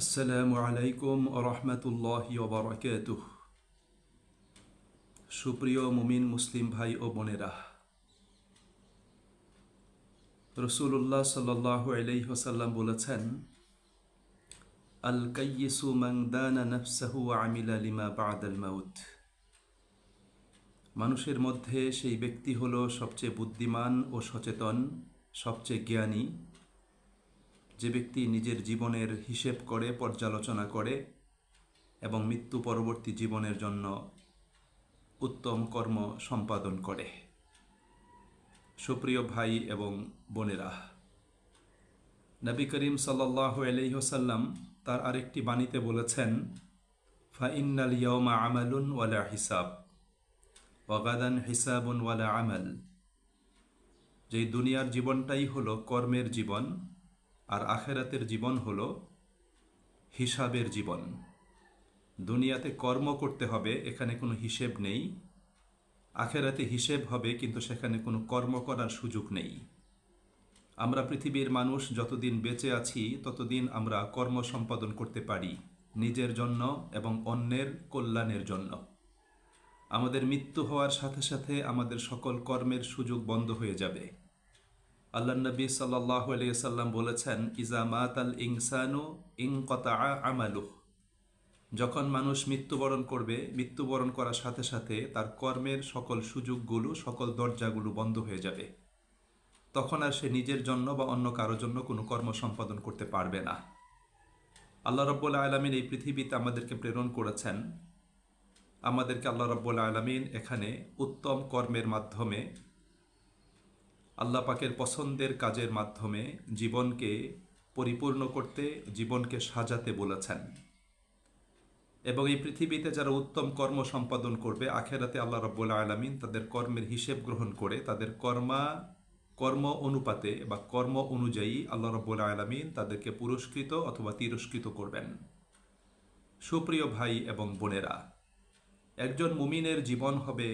আসসালামু আলাইকুম রহমতুল্লাহ ওবরাকাতুহ সুপ্রিয় মুমিন মুসলিম ভাই ও বোনেরা রসুল্লাহ সাল্লাহ বলেছেন আল কাইয়িসু মাংদানা আমিলা লিমা বাদাল মানুষের মধ্যে সেই ব্যক্তি হল সবচেয়ে বুদ্ধিমান ও সচেতন, সবচেয়ে জ্ঞানী। যে ব্যক্তি নিজের জীবনের হিসেব করে, পর্যালোচনা করে এবং মৃত্যু পরবর্তী জীবনের জন্য উত্তম কর্ম সম্পাদন করে। সুপ্রিয় ভাই এবং বোনেরা, নবী করিম সাল্লাহ আলহ্লাম তার আরেকটি বাণীতে বলেছেন, ফাইন্নাল ইয়মা আমালুন ওয়ালা হিসাব ওয়াগাদান হিসাবুন ওয়ালা আমাল। যেই দুনিয়ার জীবনটাই হলো কর্মের জীবন আর আখেরাতের জীবন হল হিসাবের জীবন। দুনিয়াতে কর্ম করতে হবে, এখানে কোনো হিসেব নেই। আখেরাতে হিসেব হবে, কিন্তু সেখানে কোনো কর্ম করার সুযোগ নেই। আমরা পৃথিবীর মানুষ, যতদিন বেঁচে আছি, ততদিন আমরা কর্ম সম্পাদন করতে পারি, নিজের জন্য এবং অন্যের কল্যাণের জন্য। আমাদের মৃত্যু হওয়ার সাথে সাথে আমাদের সকল কর্মের সুযোগ বন্ধ হয়ে যাবে। আল্লাহ নবী সাল্লাহ সাল্লাম বলেছেন ইজা মাত আল ইনসানু ইং কতা আমালু যখন মানুষ মৃত্যুবরণ করবে, মৃত্যুবরণ করার সাথে সাথে তার কর্মের সকল সুযোগগুলো, সকল দরজাগুলো বন্ধ হয়ে যাবে। তখন আর সে নিজের জন্য বা অন্য কারোর জন্য কোনো কর্ম সম্পাদন করতে পারবে না। আল্লাহ রব্বুল্লা আলমিন এই পৃথিবীতে আমাদেরকে প্রেরণ করেছেন। আমাদেরকে আল্লাহ রব্বুল্লা আলমিন এখানে উত্তম কর্মের মাধ্যমে আল্লাহ পাকের পছন্দের কাজের মাধ্যমে জীবনকে পরিপূর্ণ করতে, জীবনকে সাজাতে বলেছেন। এবং এই পৃথিবীতে যারা উত্তম কর্ম সম্পাদন করবে, আখেরাতে আল্লাহ রব্বুল্লা আলমিন তাদের কর্মের হিসেব গ্রহণ করে, তাদের কর্মা, কর্ম অনুপাতে বা কর্ম অনুযায়ী আল্লাহ রব্বুল্লা আলমিন তাদেরকে পুরস্কৃত অথবা তিরস্কৃত করবেন। সুপ্রিয় ভাই এবং বোনেরা, একজন মুমিনের জীবন হবে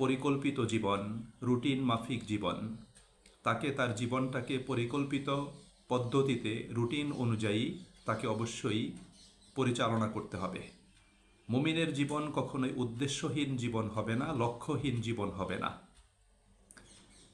পরিকল্পিত জীবন, রুটিন মাফিক জীবন। তাকে তার জীবনটাকে পরিকল্পিত পদ্ধতিতে, রুটিন অনুযায়ী তাকে অবশ্যই পরিচালনা করতে হবে। মুমিনের জীবন কখনোই উদ্দেশ্যহীন জীবন হবে না, লক্ষ্যহীন জীবন হবে না।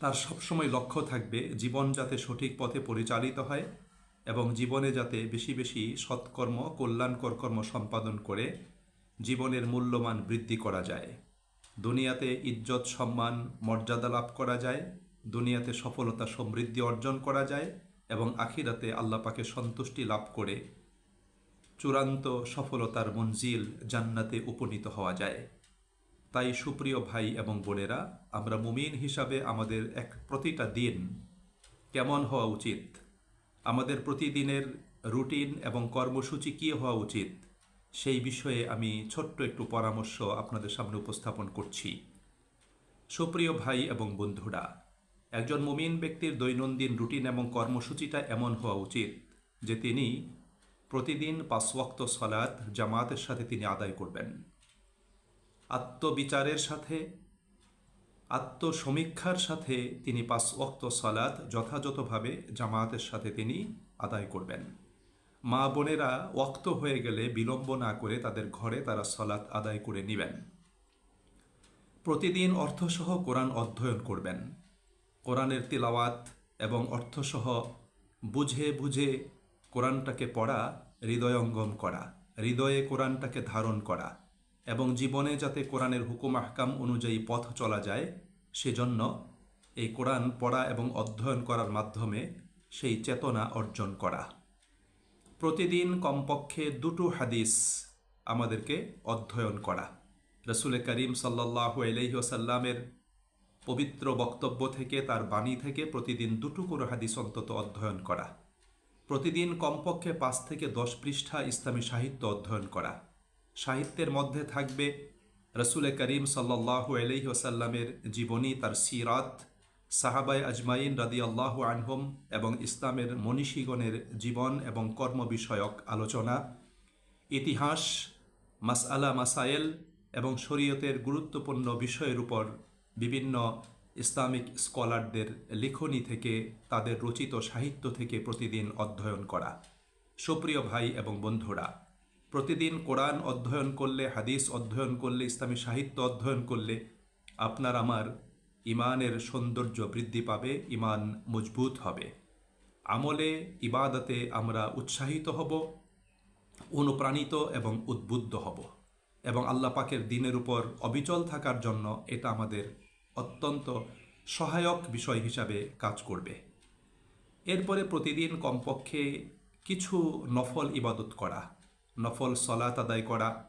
তার সবসময় লক্ষ্য থাকবে জীবন যাতে সঠিক পথে পরিচালিত হয় এবং জীবনে যাতে বেশি বেশি সৎকর্ম, কল্যাণকর কর্ম সম্পাদন করে জীবনের মূল্যমান বৃদ্ধি করা যায়। দুনিয়াতে ইজ্জত, সম্মান, মর্যাদা লাভ করা যায়, দুনিয়াতে সফলতা সমৃদ্ধি অর্জন করা যায় এবং আখিরাতে আল্লাপাকে সন্তুষ্টি লাভ করে চূড়ান্ত সফলতার মঞ্জিল জান্নাতে উপনীত হওয়া যায়। তাই সুপ্রিয় ভাই এবং বোনেরা, আমরা মুমিন হিসাবে আমাদের এক প্রতিটা দিন কেমন হওয়া উচিত? আমাদের প্রতিদিনের রুটিন এবং কর্মসূচি কী হওয়া উচিত? সেই বিষয়ে আমি ছোট্ট একটু পরামর্শ আপনাদের সামনে উপস্থাপন করছি। সুপ্রিয় ভাই এবং বন্ধুরা, একজন মুমিন ব্যক্তির দৈনন্দিন রুটিন এবং কর্মসূচিটা এমন হওয়া উচিত যে তিনি প্রতিদিন পাঁচওয়াক্ত সলাদ জামাতের সাথে তিনি আদায় করবেন। আত্মবিচারের সাথে, আত্মসমীক্ষার সাথে তিনি পাঁচ সলাদ যথাযথভাবে জামাতের সাথে তিনি আদায় করবেন। মা বোনেরা ওক্ত হয়ে গেলে বিলম্ব না করে তাদের ঘরে তারা সলাৎ আদায় করে নেবেন। প্রতিদিন অর্থসহ কোরআন অধ্যয়ন করবেন। কোরআনের তিলাওয়াত এবং অর্থসহ বুঝে বুঝে কোরআনটাকে পড়া, হৃদয়ঙ্গম করা, হৃদয়ে কোরআনটাকে ধারণ করা এবং জীবনে যাতে কোরআনের হুকুম আহকাম অনুযায়ী পথ চলা যায়, সেজন্য এই কোরআন পড়া এবং অধ্যয়ন করার মাধ্যমে সেই চেতনা অর্জন করা। প্রতিদিন কমপক্ষে দুটো হাদিস আমাদেরকে অধ্যয়ন করা। রসুল করিম সাল্লাহ আলহিসাল্লামের পবিত্র বক্তব্য থেকে, তার বাণী থেকে প্রতিদিন দুটো করে হাদিস অন্তত অধ্যয়ন করা। প্রতিদিন কমপক্ষে পাঁচ থেকে দশ পৃষ্ঠা ইসলামী সাহিত্য অধ্যয়ন করা। সাহিত্যের মধ্যে থাকবে রসুল করিম সাল্লাহ আলহিহাসাল্লামের জীবনী, তার সিরাত সাহাবাই আজমাইন রাদি আল্লাহ আনহম এবং ইসলামের মনীষীগণের জীবন এবং কর্ম বিষয়ক আলোচনা, ইতিহাস, মাসআলা মাসাইল এবং শরীয়তের গুরুত্বপূর্ণ বিষয়ের উপর বিভিন্ন ইসলামিক স্কলারদের লিখনী থেকে, তাদের রচিত সাহিত্য থেকে প্রতিদিন অধ্যয়ন করা। সুপ্রিয় ভাই এবং বন্ধুরা, প্রতিদিন কোরআন অধ্যয়ন করলে, হাদিস অধ্যয়ন করলে, ইসলামী সাহিত্য অধ্যয়ন করলে আপনার আমার ইমানের সৌন্দর্য বৃদ্ধি পাবে, ইমান মজবুত হবে। আমলে, ইবাদতে আমরা উৎসাহিত হব, অনুপ্রাণিত এবং উদ্বুদ্ধ হব। এবং আল্লাহ পাকের দিনের উপর অবিচল থাকার জন্য এটা আমাদের অত্যন্ত সহায়ক বিষয় হিসাবে কাজ করবে। এরপরে প্রতিদিন কমপক্ষে কিছু নফল ইবাদত করা, নফল সলাত আদায় করা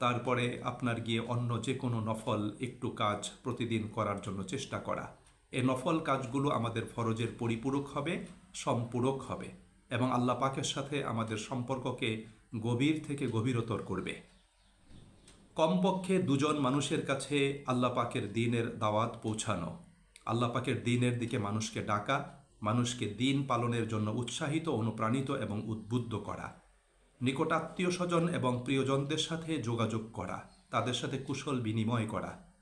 তারপরে আপনার গিয়ে অন্য যে কোনো নফল একটু কাজ প্রতিদিন করার জন্য চেষ্টা করা। এই নফল কাজগুলো আমাদের ফরজের পরিপূরক হবে, সম্পূরক হবে এবং আল্লাহ পাকের সাথে আমাদের সম্পর্ককে গভীর থেকে গভীরতর করবে। কমপক্ষে দুজন মানুষের কাছে আল্লাহ পাকের দিনের দাওয়াত পৌঁছানো। আল্লাহ পাকের দিনের দিকে মানুষকে ডাকা, মানুষকে দিন পালনের জন্য উৎসাহিত, অনুপ্রাণিত এবং উদ্বুদ্ধ করা। নিকটাত্মীয় স্বজন এবং প্রিয়জনদের সাথে যোগাযোগ করা, তাদের সাথে কুশল বিনিময় করা।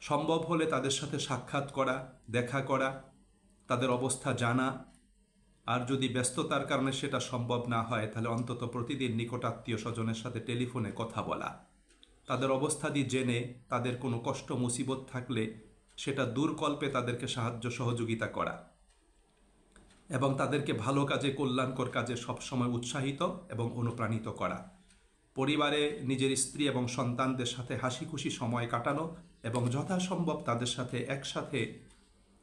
সম্ভব হলে তাদের সাথে সাক্ষাৎ করা, দেখা করা, তাদের অবস্থা জানা। আর যদি ব্যস্ততার কারণে সেটা সম্ভব না হয়, তাহলে অন্তত প্রতিদিন নিকটাত্মীয় স্বজনের সাথে টেলিফোনে কথা বলা। তাদের অবস্থাদি জেনে, তাদের কোনো কষ্ট, মুসিবত থাকলে সেটা দূরকল্পে তাদেরকে সাহায্য, সহযোগিতা করা। এবং তাদেরকে ভালো কাজে, কল্যাণকর কাজে সবসময় উৎসাহিত এবং অনুপ্রাণিত করা। পরিবারে নিজের স্ত্রী এবং সন্তানদের সাথে হাসি খুশি সময় কাটানো এবং যথাসম্ভব তাদের সাথে একসাথে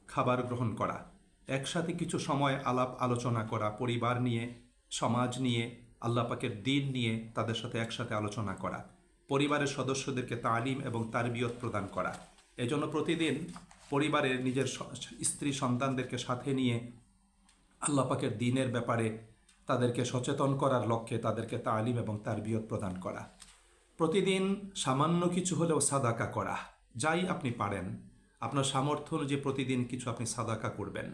খাবার গ্রহণ করা। একসাথে কিছু সময় আলাপ আলোচনা করা, পরিবার নিয়ে, সমাজ নিয়ে, আল্লাহ পাকের দিন নিয়ে তাদের সাথে একসাথে আলোচনা করা। পরিবারের সদস্যদেরকে তালিম এবং তারবিয়ত প্রদান করা। এজন্য প্রতিদিন পরিবারের নিজের স্ত্রী সন্তানদেরকে সাথে নিয়ে আল্লাহ পাকের দিনের ব্যাপারে তাদেরকে সচেতন করার লক্ষ্যে তাদেরকে তালিম এবং তারবিয়ত প্রদান করা। প্রতিদিন সামান্য কিছু হলেও সাদাকা করা, যাই আপনি পারেন। আপনার সামর্থ্য অনুযায়ী প্রতিদিন কিছু আপনি সাদাকা করবেন।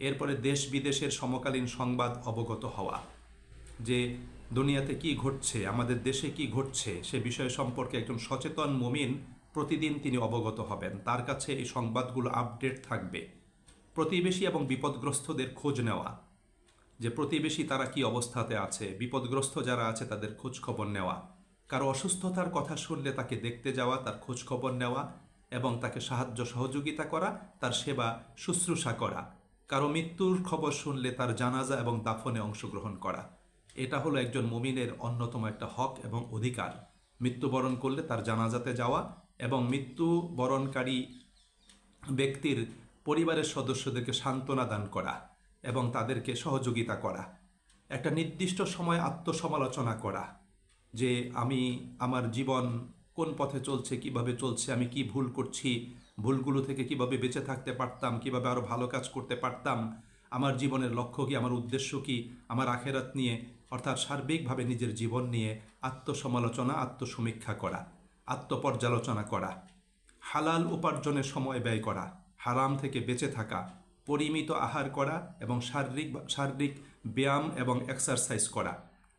এরপরে দেশ বিদেশের সমকালীন সংবাদ অবগত হওয়া, যে দুনিয়াতে কি ঘটছে, আমাদের দেশে কি ঘটছে, সে বিষয় সম্পর্কে একজন সচেতন মুমিন প্রতিদিন তিনি অবগত হবেন। তার কাছে এই সংবাদগুলো আপডেট থাকবে। প্রতিবেশী এবং বিপদগ্রস্তদের খোঁজ নেওয়া। যে প্রতিবেশী তারা কি অবস্থাতে আছে, বিপদগ্রস্ত যারা আছে তাদের খোঁজ খবর নেওয়া। কারও অসুস্থতার কথা শুনলে তাকে দেখতে যাওয়া, তার খোঁজ খবর নেওয়া এবং তাকে সাহায্য সহযোগিতা করা, তার সেবা শুশ্রূষা করা। কারও মৃত্যুর খবর শুনলে তার জানাজা এবং দাফনে অংশগ্রহণ করা। এটা হলো একজন মুমিনের অন্যতম একটা হক এবং অধিকার। মৃত্যুবরণ করলে তার জানাজাতে যাওয়া এবং মৃত্যুবরণকারী ব্যক্তির পরিবারের সদস্যদেরকে সান্ত্বনা দান করা এবং তাদেরকে সহযোগিতা করা। একটা নির্দিষ্ট সময় আত্মসমালোচনা করা যে আমি আমার জীবন কোন পথে চলছে, কীভাবে চলছে, আমি কি ভুল করছি, ভুলগুলো থেকে কীভাবে বেঁচে থাকতে পারতাম, কীভাবে আরও ভালো কাজ করতে পারতাম, আমার জীবনের লক্ষ্য কি, আমার উদ্দেশ্য কি, আমার আখেরাত নিয়ে, অর্থাৎ সার্বিকভাবে নিজের জীবন নিয়ে আত্মসমালোচনা, আত্মসমীক্ষা করা, আত্মপর্যালোচনা করা, হালাল উপার্জনের সময় ব্যয় করা হারাম থেকে বেঁচে থাকা, পরিমিত আহার করা এবং শারীরিক শারীরিক ব্যায়াম এবং এক্সারসাইজ করা,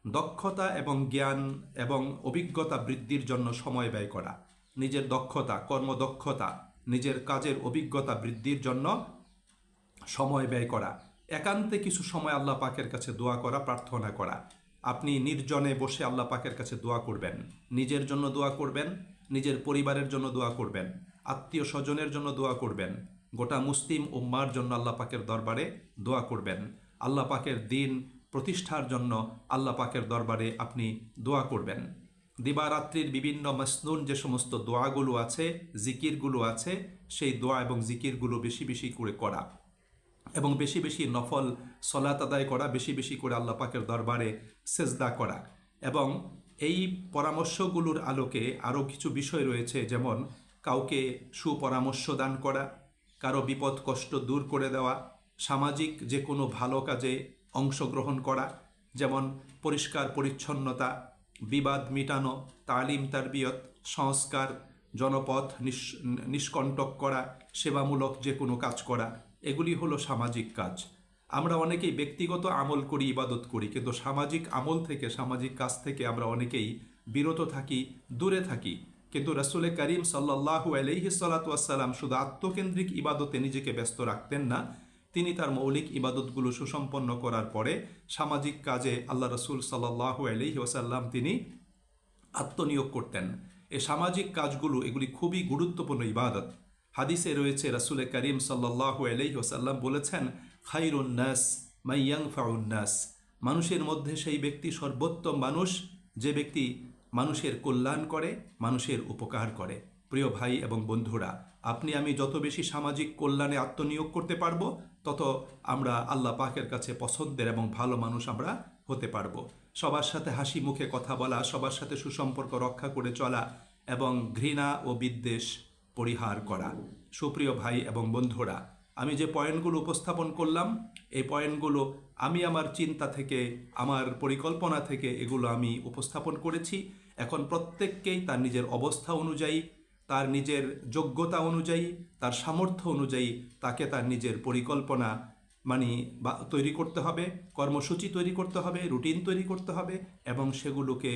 দক্ষতা এবং জ্ঞান এবং অভিজ্ঞতা বৃদ্ধির জন্য সময় ব্যয় করা, নিজের দক্ষতা, কর্মদক্ষতা, নিজের কাজের অভিজ্ঞতা বৃদ্ধির জন্য সময় ব্যয় করা, একান্তে কিছু সময় আল্লাহ পাকের কাছে দোয়া করা, প্রার্থনা করা। আপনি নির্জনে বসে আল্লাহ পাকের কাছে দোয়া করবেন, নিজের জন্য দোয়া করবেন, নিজের পরিবারের জন্য দোয়া করবেন। আত্মীয় স্বজনের জন্য দোয়া করবেন। গোটা মুসলিম উম্মার জন্য আল্লাহ পাকের দরবারে দোয়া করবেন। আল্লাহ পাকের দিন প্রতিষ্ঠার জন্য আল্লাহ পাকের দরবারে আপনি দোয়া করবেন। দিবারাত্রির বিভিন্ন মসনুন যে সমস্ত দোয়াগুলো আছে, জিকিরগুলো আছে, সেই দোয়া এবং জিকিরগুলো বেশি বেশি করে করা এবং বেশি বেশি নফল সলাত আদায় করা, বেশি বেশি করে আল্লাহ পাকের দরবারে সেজদা করা এবং এই পরামর্শগুলোর আলোকে আরও কিছু বিষয় রয়েছে, যেমন কাউকে সুপরামর্শ দান করা, কারও বিপদ কষ্ট দূর করে দেওয়া, সামাজিক যে কোনো ভালো কাজে অংশগ্রহণ করা, যেমন পরিষ্কার পরিচ্ছন্নতা, বিবাদ মিটানো, তালিম তারবিয়ত, সংস্কার, জনপথ নিষ্কণ্টক করা, সেবামূলক যে কোনো কাজ করা, এগুলি হলো সামাজিক কাজ। আমরা অনেকেই ব্যক্তিগত আমল করি, ইবাদত করি, কিন্তু সামাজিক আমল থেকে, সামাজিক কাজ থেকে আমরা অনেকেই বিরত থাকি, দূরে থাকি। কিন্তু রাসুলে করিম সাল্লাহু আলহি সাল্লাতাম শুধু আত্মকেন্দ্রিক ইবাদতে নিজেকে ব্যস্ত রাখতেন না, তিনি তার মৌলিক ইবাদতগুলো সুসম্পন্ন করার পরে সামাজিক কাজে আল্লাহ রসুল সাল্লাহ আলহি ওসাল্লাম তিনি আত্মনিয়োগ করতেন। এ সামাজিক কাজগুলো, এগুলি খুবই গুরুত্বপূর্ণ ইবাদত। হাদিসে রয়েছে, রাসুলে করিম সাল্লাহ আলহি ওসাল্লাম বলেছেন খাইরুন্নাস মাইয়াং ফাউন্নাস মানুষের মধ্যে সেই ব্যক্তি সর্বোত্তম মানুষ, যে ব্যক্তি মানুষের কল্যাণ করে, মানুষের উপকার করে। প্রিয় ভাই এবং বন্ধুরা, আপনি আমি যত বেশি সামাজিক কল্যাণে আত্মনিয়োগ করতে পারব, তত আমরা আল্লাহ পাকের কাছে পছন্দের এবং ভালো মানুষ আমরা হতে পারব। সবার সাথে হাসি মুখে কথা বলা, সবার সাথে সুসম্পর্ক রক্ষা করে চলা এবং ঘৃণা ও বিদ্বেষ পরিহার করা। সুপ্রিয় ভাই এবং বন্ধুরা আমি যে পয়েন্টগুলো উপস্থাপন করলাম, এই পয়েন্টগুলো আমি আমার চিন্তা থেকে, আমার পরিকল্পনা থেকে এগুলো আমি উপস্থাপন করেছি। এখন প্রত্যেককেই তার নিজের অবস্থা অনুযায়ী, তার নিজের যোগ্যতা অনুযায়ী, তার সামর্থ্য অনুযায়ী তাকে তার নিজের পরিকল্পনা মানে তৈরি করতে হবে, কর্মসূচি তৈরি করতে হবে, রুটিন তৈরি করতে হবে এবং সেগুলোকে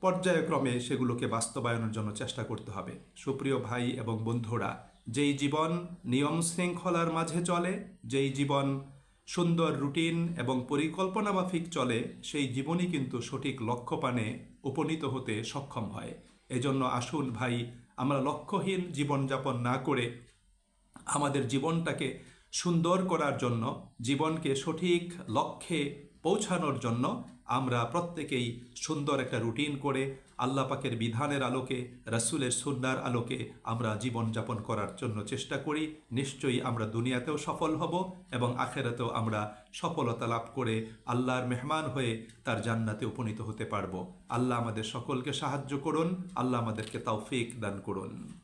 পর্যায়ক্রমে সেগুলোকে বাস্তবায়নের জন্য চেষ্টা করতে হবে। সুপ্রিয় ভাই এবং বন্ধুরা যেই জীবন নিয়ম শৃঙ্খলার মাঝে চলে, যেই জীবন সুন্দর রুটিন এবং পরিকল্পনা মাফিক চলে, সেই জীবনই কিন্তু সঠিক লক্ষ্যপানে উপনীত হতে সক্ষম হয়। এজন্য আসুন ভাই, আমরা লক্ষ্যহীন জীবনযাপন না করে আমাদের জীবনটাকে সুন্দর করার জন্য জীবনকে সঠিক লক্ষ্যে পৌঁছানোর জন্য আমরা প্রত্যেকেই সুন্দর একটা রুটিন করে আল্লাহ পাকের বিধানের আলোকে, রাসুলের সুন্নার আলোকে আমরা জীবনযাপন করার জন্য চেষ্টা করি। নিশ্চয়ই আমরা দুনিয়াতেও সফল হব এবং আখেরাতেও আমরা সফলতা লাভ করে আল্লাহর মেহমান হয়ে তার জান্নাতে উপনীত হতে পারব। আল্লাহ আমাদের সকলকে সাহায্য করুন, আল্লাহ আমাদেরকে তৌফিক দান করুন।